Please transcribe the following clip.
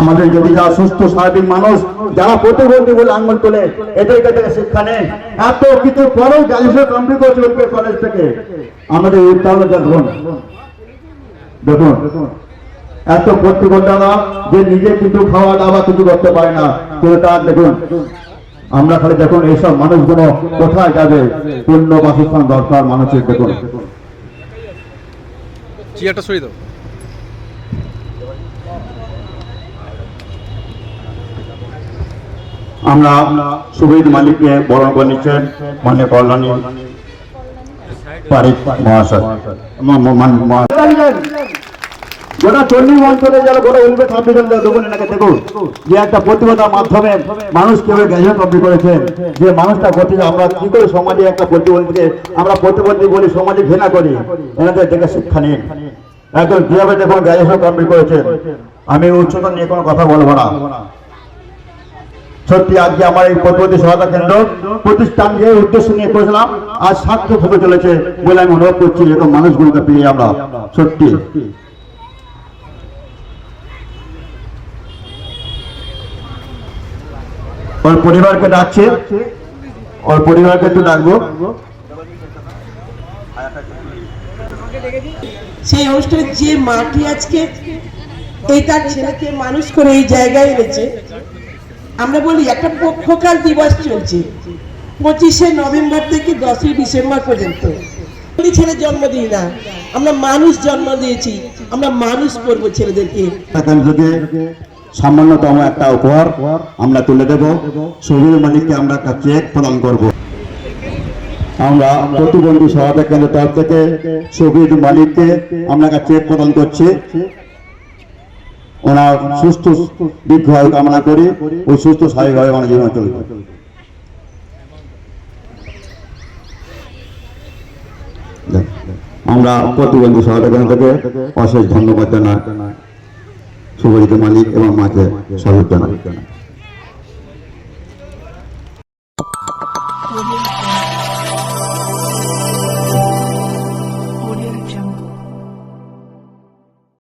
আমাদের যদি যারা সুস্থ, স্বাভাবিক মানুষ, যারা প্রতিবন্ধী বলে আঙ্গুল তোলে এদেরকে থেকে শিক্ষা নেই। এত কিছু পরেও গ্রাজুয়েশন কমপ্লিট করছে উল্পে কলেজ থেকে। আমাদের উত্তাল দেখুন দেখুন, এত প্রতিবন্ধতা যে নিজে কিছু খাওয়া দাওয়া কিছু করতে পারে না। কিন্তু তার দেখুন, আমরা খালি দেখুন এইসব মানুষগুলো কোথায় যাবে? পূর্ণ বাসস্থান দরকার মানুষের, দেখুন। চেয়ারটা সরিয়ে দাও। আমরা সুবিদ মালিককে বরণ নিচ্ছেন মানে কল্যাণী পারিক মহাশয়। গোটা চল্লিশ অঞ্চলে যারা গোটা উল্পে ছাব্বিশ দেখুন যে একটা প্রতিবাদার মাধ্যমে মানুষ কমপ্লিট করেছেন যে মানুষটা করতে আমরা কি করে সমাজে একটা প্রতিবন্ধীকে আমরা প্রতিবন্ধী বলি, সমাজে ঘৃণা করি, এনাদের দেখে শিক্ষা নিন একজন কীভাবে দেখুন গ্রাজুয়েশন কমপ্লিট করেছেন। আমি উচ্চতা নিয়ে কোনো কথা বলব না। সত্যি আজকে আমার এই প্রতিবন্ধী সহায়তা কেন্দ্র প্রতিষ্ঠান প্রতিষ্ঠানকে উদ্দেশ্য নিয়ে করেছিলাম, আজ সার্থক হতে চলেছে বলে আমি অনুভব করছি এরকম মানুষগুলোকে পেয়ে আমরা সত্যি। ওর পরিবারকে ডাকছে। ওর পরিবারকে একটু ডাকবো। সেই যে মাটি আজকে এই তার ছেলেকে মানুষ করে এই জায়গায় এনেছে, আমরা বলি একটা দিবস চলছে, পঁচিশে নভেম্বর থেকে দশই ডিসেম্বর পর্যন্ত। ছেলে জন্ম দিই না, আমরা মানুষ জন্ম দিয়েছি, আমরা মানুষ করব ছেলেদেরকে। সামান্যতম একটা উপহার আমরা তুলে দেব সবির মালিককে আমরা একটা চেক প্রদান করব। আমরা প্রতিবন্ধী সহায়তা কেন্দ্রের তরফ থেকে সবির মালিককে আমরা চেক প্রদান করছি। ওনার সুস্থ দীর্ঘায়ু কামনা করি ও সুস্থ স্বাভাবিকভাবে আমার জীবন চলবে। আমরা প্রতিবন্ধী সহায়তা কেন্দ্র থেকে অশেষ ধন্যবাদ জানাই। সুপরিচিত মালিক এবং মাকে স্বাগত জানাই।